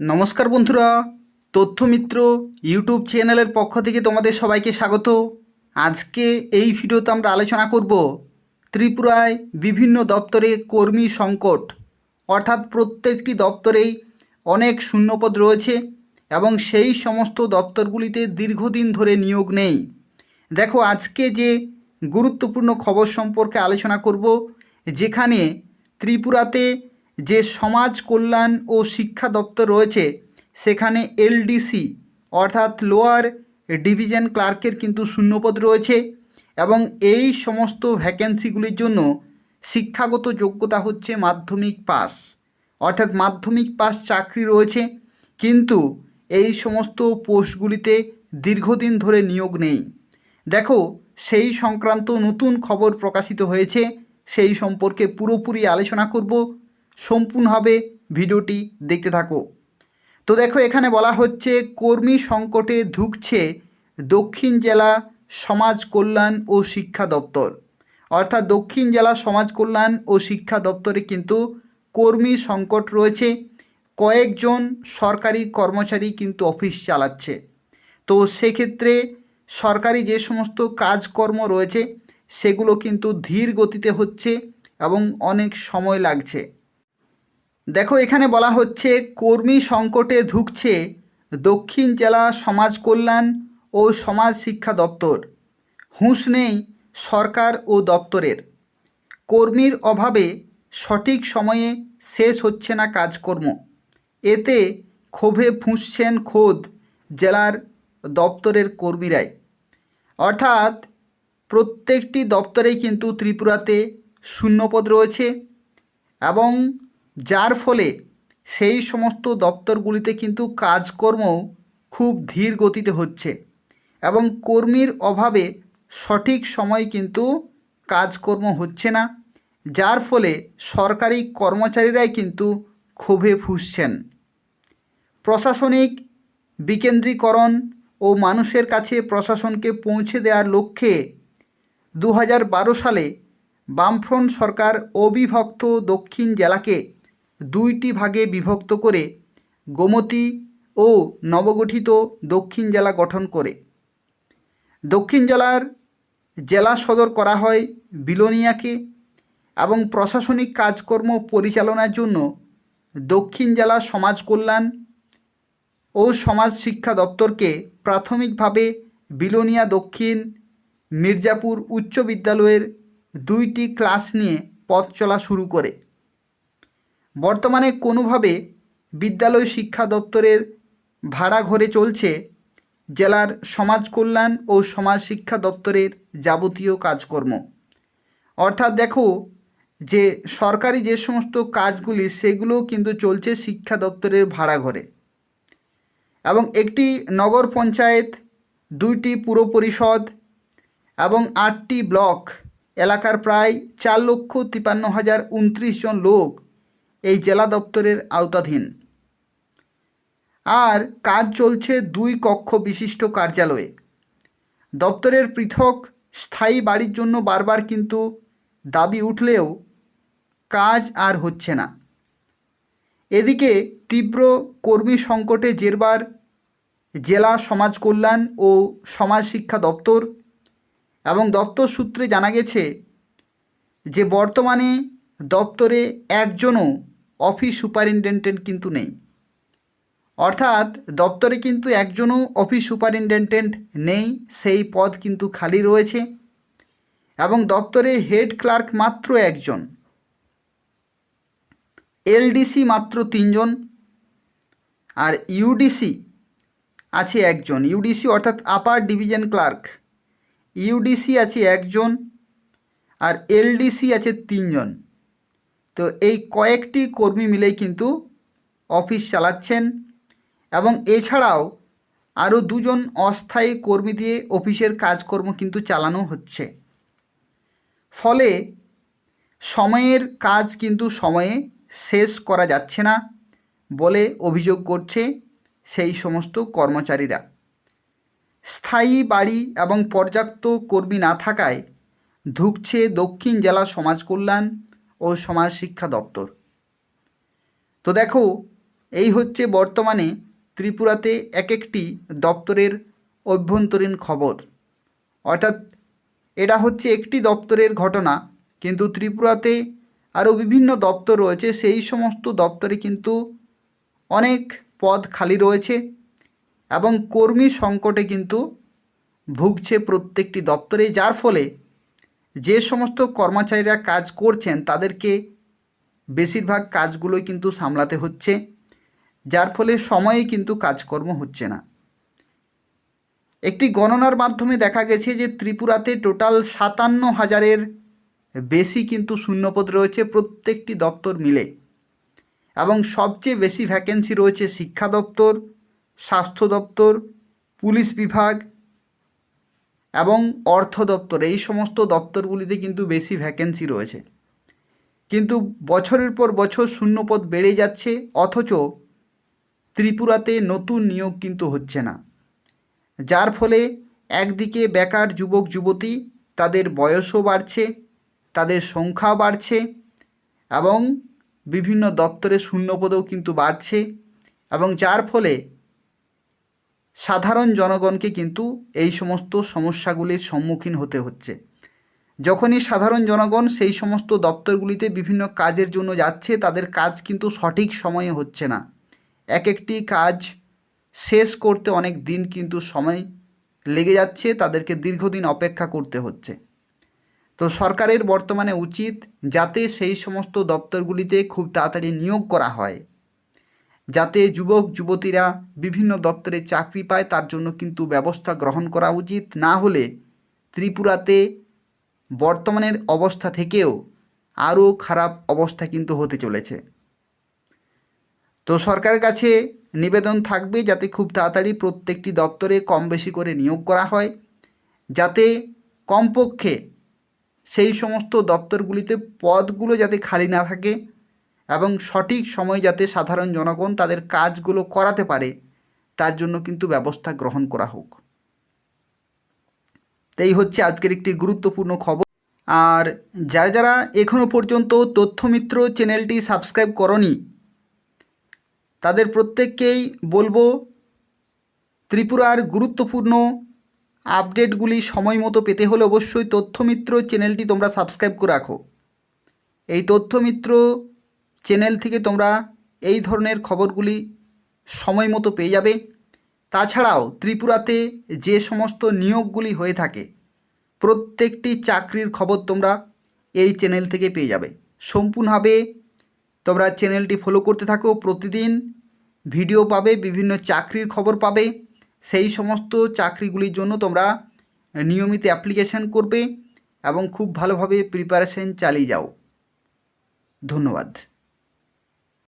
নমস্কার বন্ধুরা, তথ্যমিত্র ইউটিউব চ্যানেলের পক্ষ থেকে তোমাদের সবাইকে স্বাগত। আজকে এই ভিডিওতে আমরা আলোচনা করব ত্রিপুরায় বিভিন্ন দপ্তরে কর্মী সংকট। অর্থাৎ প্রত্যেকটি দপ্তরেই অনেক শূন্যপদ রয়েছে এবং সেই সমস্ত দপ্তরগুলিতে দীর্ঘদিন ধরে নিয়োগ নেই। দেখো, আজকে যে গুরুত্বপূর্ণ খবর সম্পর্কে আলোচনা করব, যেখানে ত্রিপুরাতে যে সমাজ কল্যাণ ও শিক্ষা দপ্তর রয়েছে, সেখানে এলডিসি, অর্থাৎ লোয়ার ডিভিশন ক্লার্কের কিন্তু শূন্যপদ রয়েছে এবং এই সমস্ত ভ্যাকেন্সিগুলির জন্য শিক্ষাগত যোগ্যতা হচ্ছে মাধ্যমিক পাস। অর্থাৎ মাধ্যমিক পাস চাকরি রয়েছে, কিন্তু এই সমস্ত পোস্টগুলিতে দীর্ঘদিন ধরে নিয়োগ নেই। দেখো, সেই সংক্রান্ত নতুন খবর প্রকাশিত হয়েছে, সেই সম্পর্কে পুরোপুরি আলোচনা করব। সম্পূর্ণভাবে ভিডিওটি দেখতে থাকো। তো দেখো, এখানে বলা হচ্ছে, কর্মী সংকটে ধুঁকছে দক্ষিণ জেলা সমাজ কল্যাণ ও শিক্ষা দপ্তর। অর্থাৎ দক্ষিণ জেলা সমাজ কল্যাণ ও শিক্ষা দপ্তরে কিন্তু কর্মী সংকট রয়েছে। কয়েকজন সরকারি কর্মচারী কিন্তু অফিস চালাচ্ছে। তো সেক্ষেত্রে সরকারি যে সমস্ত কাজকর্ম রয়েছে, সেগুলো কিন্তু ধীর গতিতে হচ্ছে এবং অনেক সময় লাগছে। দেখো, এখানে বলা হচ্ছে, কর্মী সংকটে ধুঁকছে দক্ষিণ জেলা সমাজ কল্যাণ ও সমাজ শিক্ষা দপ্তর। হুঁশ নেই সরকার ও দপ্তরের। কর্মীর অভাবে সঠিক সময়ে শেষ হচ্ছে না কাজকর্ম। এতে ক্ষোভে ফুঁসছেন খোদ জেলার দপ্তরের কর্মীরাই। অর্থাৎ, প্রত্যেকটি দপ্তরেই কিন্তু ত্রিপুরাতে শূন্যপদ রয়েছে এবং যার ফলে সেই সমস্ত দপ্তরগুলিতে কিন্তু কাজকর্ম খুব ধীর গতিতে হচ্ছে এবং কর্মীর অভাবে সঠিক সময় কিন্তু কাজকর্ম হচ্ছে না, যার ফলে সরকারি কর্মচারীরাই কিন্তু ক্ষোভে ফুসছেন। প্রশাসনিক বিকেন্দ্রীকরণ ও মানুষের কাছে প্রশাসনকে পৌঁছে দেওয়ার লক্ষ্যে দু হাজার বারো সালে বামফ্রন্ট সরকার অবিভক্ত দক্ষিণ জেলাকে দুইটি ভাগে বিভক্ত করে গোমতী ও নবগঠিত দক্ষিণ জেলা গঠন করে। দক্ষিণ জেলার জেলা সদর করা হয় বিলোনিয়াকে এবং প্রশাসনিক কাজকর্ম পরিচালনার জন্য দক্ষিণ জেলা সমাজ কল্যাণ ও সমাজ শিক্ষা দপ্তরকে প্রাথমিকভাবে বিলোনিয়া দক্ষিণ মির্জাপুর উচ্চ বিদ্যালয়ের দুইটি ক্লাস নিয়ে পথ চলা শুরু করে। বর্তমানে কোনোভাবে বিদ্যালয় শিক্ষা দপ্তরের ভাড়া ঘরে চলছে জেলার সমাজ কল্যাণ ও সমাজ শিক্ষা দপ্তরের যাবতীয় কাজকর্ম। অর্থাৎ দেখো যে সরকারি যে সমস্ত কাজগুলি সেগুলো কিন্তু চলছে শিক্ষা দপ্তরের ভাড়া ঘরে। এবং একটি নগর পঞ্চায়েত, দুইটি পুর পরিষদ এবং আটটি ব্লক, এলাকার প্রায় চার লক্ষ তিপান্ন হাজার উনত্রিশ জন লোক এই জেলা দপ্তরের আওতাধীন। আর কাজ চলছে দুই কক্ষ বিশিষ্ট কার্যালয়ে। দপ্তরের পৃথক স্থায়ী বাড়ির জন্য বারবার কিন্তু দাবি উঠলেও কাজ আর হচ্ছে না। এদিকে তীব্র কর্মী সংকটে জেরবার জেলা সমাজ কল্যাণ ও সমাজ শিক্ষা দপ্তর এবং দপ্তর সূত্রে জানা গেছে যে বর্তমানে দপ্তরে একজনও অফিস সুপারিনটেন্ডেন্ট কিন্তু নেই। অর্থাৎ দপ্তরে কিন্তু একজনও অফিস সুপারিনটেন্ডেন্ট নেই, সেই পদ কিন্তু খালি রয়েছে এবং দপ্তরে হেড ক্লার্ক মাত্র একজন। এলডিসি মাত্র তিনজন আর ইউডিসি আছে একজন। ইউডিসি অর্থাৎ আপার ডিভিশন ক্লার্ক। ইউডিসি আছে একজন আর এলডিসি আছে তিনজন। তো এই কয়েকটি কর্মী মিলেই কিন্তু অফিস চালাচ্ছেন এবং এছাড়াও আরও দুজন অস্থায়ী কর্মী দিয়ে অফিসের কাজকর্ম কিন্তু চালানো হচ্ছে। ফলে সময়ের কাজ কিন্তু সময়ে শেষ করা যাচ্ছে না বলে অভিযোগ করছে সেই সমস্ত কর্মচারীরা। স্থায়ী বাড়ি এবং পর্যাপ্ত কর্মী না থাকায় ধুঁকছে দক্ষিণ জেলা সমাজ কল্যাণ ও সমাজ শিক্ষা দপ্তর। তো দেখো, এই হচ্ছে বর্তমানে ত্রিপুরাতে এক একটি দপ্তরের অভ্যন্তরীণ খবর। অর্থাৎ এটা হচ্ছে একটি দপ্তরের ঘটনা, কিন্তু ত্রিপুরাতে আরও বিভিন্ন দপ্তর রয়েছে, সেই সমস্ত দপ্তরে কিন্তু অনেক পদ খালি রয়েছে এবং কর্মী সংকটে কিন্তু ভুগছে প্রত্যেকটি দপ্তরে, যার ফলে যে সমস্ত কর্মচারীরা কাজ করছেন, তাদেরকে বেশিরভাগ কাজগুলোই কিন্তু সামলাতে হচ্ছে, যার ফলে সময়ে কিন্তু কাজকর্ম হচ্ছে না। একটি গণনার মাধ্যমে দেখা গেছে যে ত্রিপুরাতে টোটাল সাতান্ন হাজারের বেশি কিন্তু শূন্যপদ রয়েছে প্রত্যেকটি দপ্তর মিলে এবং সবচেয়ে বেশি ভ্যাকেন্সি রয়েছে শিক্ষা দপ্তর, স্বাস্থ্য দপ্তর, পুলিশ বিভাগ এবং অর্থ দপ্তর, এই সমস্ত দপ্তরগুলিতে কিন্তু বেশি ভ্যাকেন্সি রয়েছে। কিন্তু বছরের পর বছর শূন্যপদ বেড়ে যাচ্ছে, অথচ ত্রিপুরাতে নতুন নিয়োগ কিন্তু হচ্ছে না। যার ফলে একদিকে বেকার যুবক, যুবতী, তাদের বয়সও বাড়ছে, তাদের সংখ্যা বাড়ছে এবং বিভিন্ন দপ্তরে শূন্যপদও কিন্তু বাড়ছে এবং যার ফলে সাধারণ জনগণকে কিন্তু এই সমস্ত সমস্যাগুলির সম্মুখীন হতে হচ্ছে। যখনই সাধারণ জনগণ সেই সমস্ত দপ্তরগুলিতে বিভিন্ন কাজের জন্য যাচ্ছে, তাদের কাজ কিন্তু সঠিক সময়ে হচ্ছে না। এক একটি কাজ শেষ করতে অনেক দিন কিন্তু সময় লেগে যাচ্ছে, তাদেরকে দীর্ঘদিন অপেক্ষা করতে হচ্ছে। তো সরকারের বর্তমানে উচিত যাতে সেই সমস্ত দপ্তরগুলিতে খুব তাড়াতাড়ি নিয়োগ করা হয়। যাতে যুবক, যুবতীরা বিভিন্ন দপ্তরে চাকরি পায়, তার জন্য কিন্তু ব্যবস্থা গ্রহণ করা উচিত। না হলে ত্রিপুরাতে বর্তমানের অবস্থা থেকেও আরও খারাপ অবস্থা কিন্তু হতে চলেছে। তো সরকারের কাছে নিবেদন থাকবে যাতে খুব তাড়াতাড়ি প্রত্যেকটি দপ্তরে কম বেশি করে নিয়োগ করা হয়, যাতে কমপক্ষে সেই সমস্ত দপ্তরগুলিতে পদগুলো যাতে খালি না থাকে। এবং সঠিক সময় যাতে সাধারণ জনগণ তাদের কাজগুলো করাতে পারে, তার জন্য কিন্তু ব্যবস্থা গ্রহণ করা হোক। এই হচ্ছে আজকের একটি গুরুত্বপূর্ণ খবর। আর যারা যারা এখনও পর্যন্ত তথ্যমিত্র চ্যানেলটি সাবস্ক্রাইব করনি, তাদের প্রত্যেককেই বলব ত্রিপুরার গুরুত্বপূর্ণ আপডেটগুলি সময় মতো পেতে হলে অবশ্যই তথ্যমিত্র চ্যানেলটি তোমরা সাবস্ক্রাইব করে রাখো। এই তথ্যমিত্র চ্যানেল থেকে তোমরা এই ধরনের খবরগুলি সময় মতো পেয়ে যাবে। তাছাড়াও ত্রিপুরাতে যে সমস্ত নিয়োগগুলি হয়ে থাকে, প্রত্যেকটি চাকরির খবর তোমরা এই চ্যানেল থেকে পেয়ে যাবে। সম্পূর্ণভাবে তোমরা চ্যানেলটি ফলো করতে থাকো। প্রতিদিন ভিডিও পাবে, বিভিন্ন চাকরির খবর পাবে। সেই সমস্ত চাকরিগুলির জন্য তোমরা নিয়মিত অ্যাপ্লিকেশান করবে এবং খুব ভালোভাবে প্রিপারেশন চালিয়ে যাও। ধন্যবাদ।